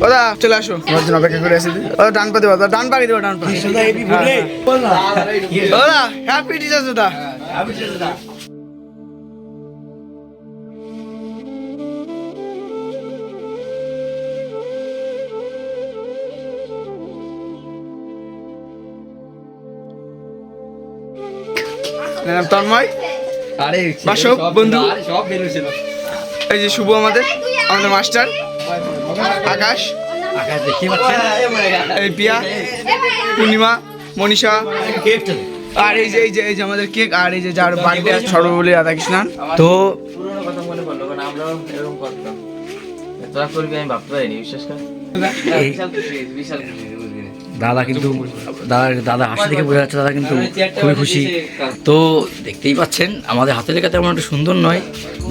দাদা চলে আসো। তোমার জন্য অপেক্ষা করে আছি। ও ডান পা দেবো দাদা, ডান পাকে দেবো ডান পা দাদা হ্যাপি টিচার্স দাদা তন্ময়? আরে বাসব, বন্ধু। সব বেরোছিল এই যে শুভ আমাদের আমাদের মাস্টার। আকাশ। এই পিয়া পূর্ণিমা মনীষা। আর এই যে এই যে এই যে আমাদের কেক আর এই যে যার বার্থডে আছে সর্বপল্লী রাধাকৃষ্ণান তো তোরা করবি আমি ভাবতে পারিনি বিশ্বাস কর। বিশাল দাদা কিন্তু দাদা দাদা হাসি দেখে বোঝা যাচ্ছে দাদা কিন্তু খুবই খুশি। তো দেখতেই পাচ্ছেন আমাদের হাতের লেখা তেমন একটা সুন্দর নয়।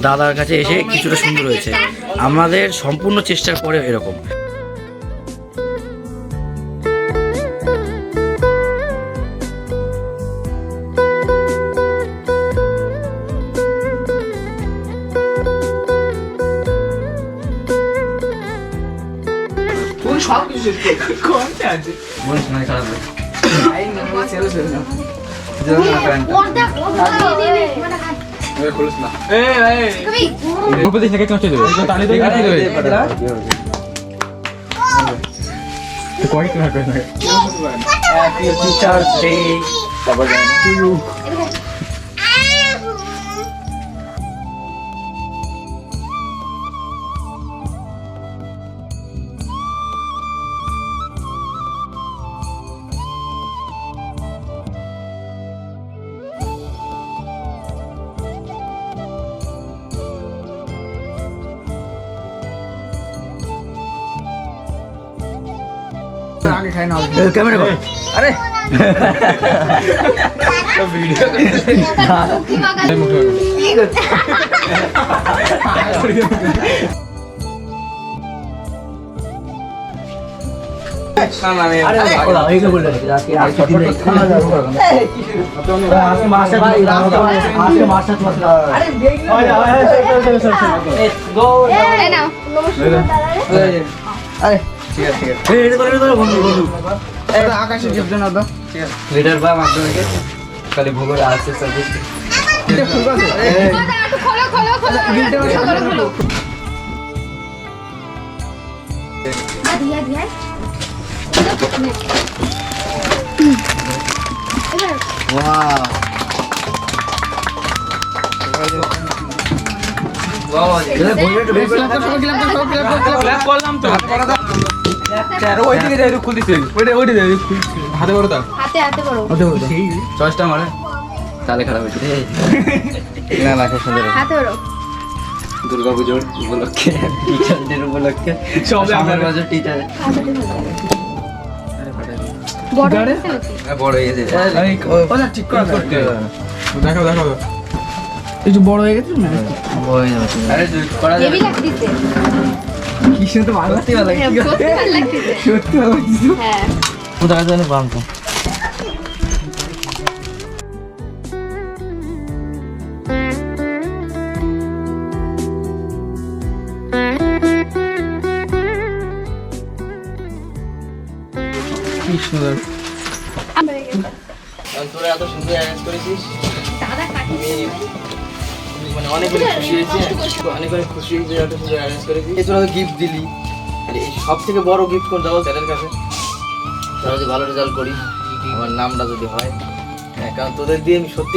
দাদার কাছে এসে কিছুটা সুন্দর হয়েছে। আমাদের সম্পূর্ণ চেষ্টার পরে এরকম। সব কিছু কোনটা আছে মনে শোনা খারাপ হয়। এই না ছেলে ছেলে না Happy Teacher's Day. আগে খাই না এ, ক্যামেরা কর আরে আরে ও দাও, এইগুলো বলে রাখি, আজকে আজকে দিনে খাওয়া যাবে না। আজকে মাস্টার ভাই, আজকে মাস্টার তোমার আরে এই নাও আরে এই, এটা ধরো, এটা ধরো, বন্ধু বন্ধু। এটা আকাশের গিফট না তো। লিডার বা মাধ্যমিকে খালি ভূগোল আসছে সার্ভিস এটা ফুল আছে? খোলো, একটু খোলো খোলো খোলো খোলো রাখো। হাতে হাতে করো চয়েসটা মারে তাহলে খারাপ হয়েছে না না খুব সুন্দর হাতে করো দুর্গা পুজোর উপলক্ষে টিচারদের উপলক্ষে সবে আমার কাছে টিচার বড়? বড় হয়ে গেছে ঠিক করে দেখো দেখো একটু বড় হয়ে গেছে না আরে দুই- করা যাবে ভালো লাগছে। ভালো সত্যি ভালো সত্যি ভালো লাগছে। হ্যাঁ। কোথায় জানি বানতো। কি সুন্দর। তোরা এত সুন্দর অ্যারেঞ্জ করেছিস। দাদা কাটিয়ে মানে অনেক অনেক খুশি হয়েছি। অনেক অনেক খুশি হয়েছি এত সুন্দর অ্যারেঞ্জ করেছি তোরা গিফট দিলি। এই সব থেকে বড় গিফট কোন দেবো স্যারের কাছে। তারা যদি ভালো রেজাল্ট করি আমার নামটা যদি হয় হ্যাঁ কারণ তোদের দিয়ে আমি সত্যি